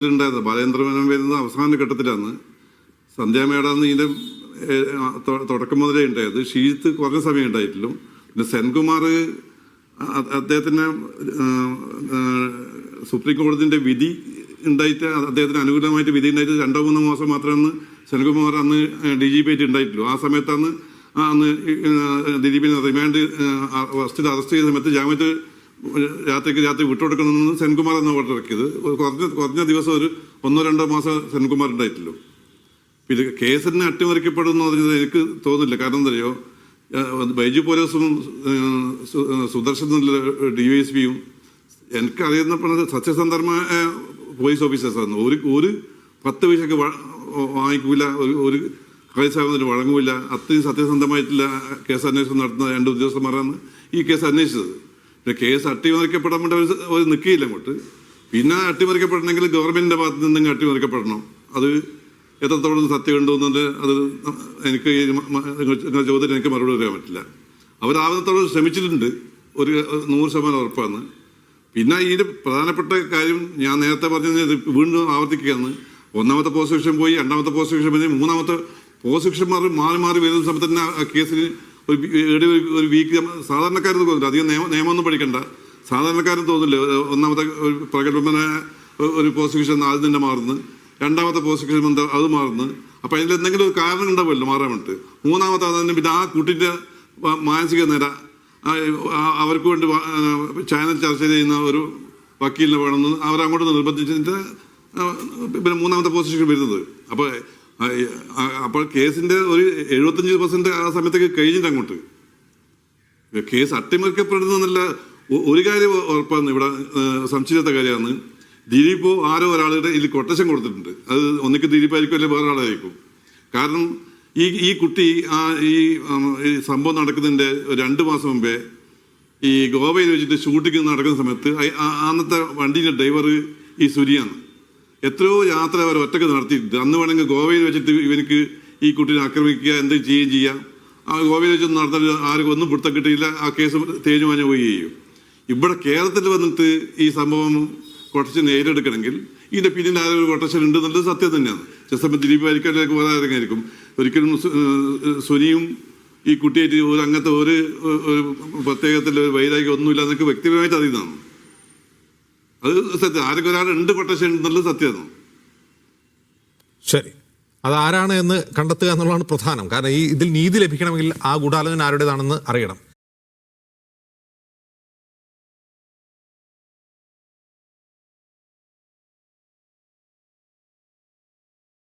ഉണ്ടായത് ബാലേന്ദ്രമേനോൻ വരുന്നത് അവസാന ഘട്ടത്തിലാണ്. ഏഹ്, ആ, തുടക്കം മുതലേ ഉണ്ടായത്. ഷീത്ത് കുറഞ്ഞ സമയം ഉണ്ടായിട്ടുള്ളൂ പിന്നെ സെൻകുമാർ അദ്ദേഹത്തിന് സുപ്രീം കോടതിന്റെ വിധി ഉണ്ടായിട്ട് അദ്ദേഹത്തിന് അനുകൂലമായിട്ട് വിധി ഉണ്ടായിട്ട് രണ്ടോ മൂന്നോ മാസം മാത്രമാണ് സെൻകുമാർ അന്ന് ഡി ജി പി ആയിട്ട് ഉണ്ടായിട്ടുള്ളൂ. ആ സമയത്താണ് അന്ന് ദിലീപിനെ റിമാൻഡ് അറസ്റ്റ് ചെയ്ത സമയത്ത് ജാമ്യത്തിൽ രാത്രിക്ക് രാത്രി വിട്ടുകൊടുക്കണമെന്ന് സെൻകുമാർ എന്ന ഓർഡർ ഇറക്കിയത്. കുറഞ്ഞ കുറഞ്ഞ ദിവസം ഒരു ഒന്നോ രണ്ടോ മാസം സെൻകുമാർ ഉണ്ടായിട്ടില്ലോ. ഇത് കേസിനെ അട്ടിമറിക്കപ്പെടുന്നു പറഞ്ഞത് എനിക്ക് തോന്നുന്നില്ല. കാരണം എന്തറിയോ ബൈജു പോലീസും സുദർശൻ ഡി എസ് പിയും എനിക്കറിയുന്ന സത്യസന്ധമായ പോലീസ് ഓഫീസേഴ്സാണ്. ഒരു ഒരു പത്ത് പൈസക്ക് വാങ്ങിക്കൂല ഒരു ഒരു കേസാകുന്നതിന് വഴങ്ങൂല. അത്രയും സത്യസന്ധമായിട്ടില്ല കേസ് അന്വേഷണം നടത്തുന്ന രണ്ട് ഉദ്യോഗസ്ഥന്മാരാണ് ഈ കേസ് അന്വേഷിച്ചത്. പിന്നെ കേസ് അട്ടിമറിക്കപ്പെടാൻ വേണ്ടി അവർ നിൽക്കുകയില്ല അങ്ങോട്ട്. പിന്നെ അട്ടിമറിക്കപ്പെടണമെങ്കിൽ ഗവൺമെന്റിന്റെ ഭാഗത്ത് നിന്നെങ്കിൽ അട്ടിമറിക്കപ്പെടണം. അത് എത്രത്തോളം സത്യം ഉണ്ടോന്നുള്ളത് അത് എനിക്ക് നിങ്ങളുടെ ചോദ്യത്തിന് എനിക്ക് മറുപടി പറയാൻ പറ്റില്ല. അവരാവുന്നത്തോളം ശ്രമിച്ചിട്ടുണ്ട്. ഒരു നൂറ് ശതമാനം ഉറപ്പാണ്. പിന്നെ ഇതിന്റെ പ്രധാനപ്പെട്ട കാര്യം ഞാൻ നേരത്തെ പറഞ്ഞത് വീണ്ടും ആവർത്തിക്കുകയാണ്. ഒന്നാമത്തെ പോസ്റ്റ് പോയി രണ്ടാമത്തെ പോസ്റ്റ് പോയി മൂന്നാമത്തെ പോസ്റ്റ് മാറി മാറി വരുന്ന സമയത്ത് തന്നെ ആ കേസിന് ഒരു ഒരു- വീക്ക് സാധാരണക്കാരെന്ന് തോന്നില്ല. അധികം നിയമം നിയമമൊന്നും പഠിക്കണ്ട. സാധാരണക്കാരൻ തോന്നില്ല. ഒന്നാമത്തെ ഒരു പ്രകടന ഒരു പ്രോസിക്യൂഷൻ ആദ്യം തന്നെ മാറുന്നു. രണ്ടാമത്തെ പ്രോസിക്യൂഷൻ എന്താ അത് മാറുന്നു. അപ്പം അതിൽ എന്തെങ്കിലും ഒരു കാരണം ഉണ്ടാവുമല്ലോ മാറാൻ വേണ്ടിട്ട് മൂന്നാമത്തെ അതിന് പിന്നെ ആ കുട്ടിന്റെ മാനസിക നില അവർക്ക് വേണ്ടി ചാനൽ ചർച്ച ചെയ്യുന്ന ഒരു വക്കീലിനെ വേണമെന്ന് അവരങ്ങോട്ട് നിർബന്ധിച്ചിട്ട് ആ, പിന്നെ മൂന്നാമത്തെ പൊസിഷൻ വരുന്നത്. അപ്പോൾ അപ്പോൾ കേസിന്റെ ഒരു എഴുപത്തഞ്ച് പെർസെന്റ് ആ സമയത്തേക്ക് കഴിഞ്ഞിട്ട് അങ്ങോട്ട്. കേസ് അട്ടിമറിക്കപ്പെടുന്നില്ല ഒരു കാര്യം ഉറപ്പാണ് ഇവിടെ സംശയത്തെ കാര്യമാണ്. ദിലീപോ ആരോ ഒരാളുടെ ഇതിൽ കൊട്ടേഷൻ കൊടുത്തിട്ടുണ്ട്. അത് ഒന്നിക്ക് ദിലീപായിരിക്കും അല്ലെങ്കിൽ വേറെ ആളായിരിക്കും കാരണം ഈ ഈ കുട്ടി ആ ഈ സംഭവം നടക്കുന്നതിന്റെ ഒരു രണ്ട് മാസം മുമ്പേ ഈ ഗോവയിൽ വെച്ചിട്ട് ഷൂട്ടിംഗ് നടക്കുന്ന സമയത്ത് അന്നത്തെ വണ്ടീന്റെ ഡ്രൈവർ ഈ സുരിയാണ്. എത്രയോ യാത്ര അവർ ഒറ്റയ്ക്ക് നടത്തിയിട്ടുണ്ട് അന്ന് വേണമെങ്കിൽ ഗോവയിൽ വെച്ചിട്ട് ഇവനിക്ക് ഈ കുട്ടീനെ ആക്രമിക്കുക എന്ത് ചെയ്യുകയും ചെയ്യാം. ആ ഗോവയിൽ വെച്ചൊന്നും നടത്താൻ ആർക്കും ഒന്നും പിടുത്തം കിട്ടിയില്ല. ആ കേസ് തേഞ്ഞുമാഞ്ഞു പോയി ചെയ്യും. ഇവിടെ കേരളത്തിൽ വന്നിട്ട് ഈ സംഭവം കൊട്ടേഷൻ നേരിടക്കണമെങ്കിൽ ഇതിന്റെ പിന്നിൽ ആരോ ഒരു കൊട്ടേഷൻ ഉണ്ട് എന്നുള്ളത് സത്യം തന്നെയാണ്. ചിലപ്പോൾ ദിലീപ് ആയിരിക്കും അല്ലെങ്കിൽ ആരെങ്കിലും ഒരിക്കലും സുനിയും ഈ കുട്ടിയായിട്ട് ഒരു അങ്ങനത്തെ ഒരു പ്രത്യേകത്തിൽ ഒരു വൈരാഗ്യം ഒന്നുമില്ല എന്നൊക്കെ വ്യക്തിപരമായിട്ട് അറിയുന്നതാണ്. അത് സത്യം. ആരൊക്കെ ഒരാൾ ഉണ്ട് കൊട്ടേഷൻ എന്നുള്ളത് സത്യമാണ്? ശരി. അത് ആരാണ് എന്ന് കണ്ടെത്തുക എന്നുള്ളതാണ് പ്രധാനം. കാരണം ഈ ഇതിൽ നീതി ലഭിക്കണമെങ്കിൽ ആ ഗൂഢാലോചന ആരുടേതാണെന്ന് അറിയണം.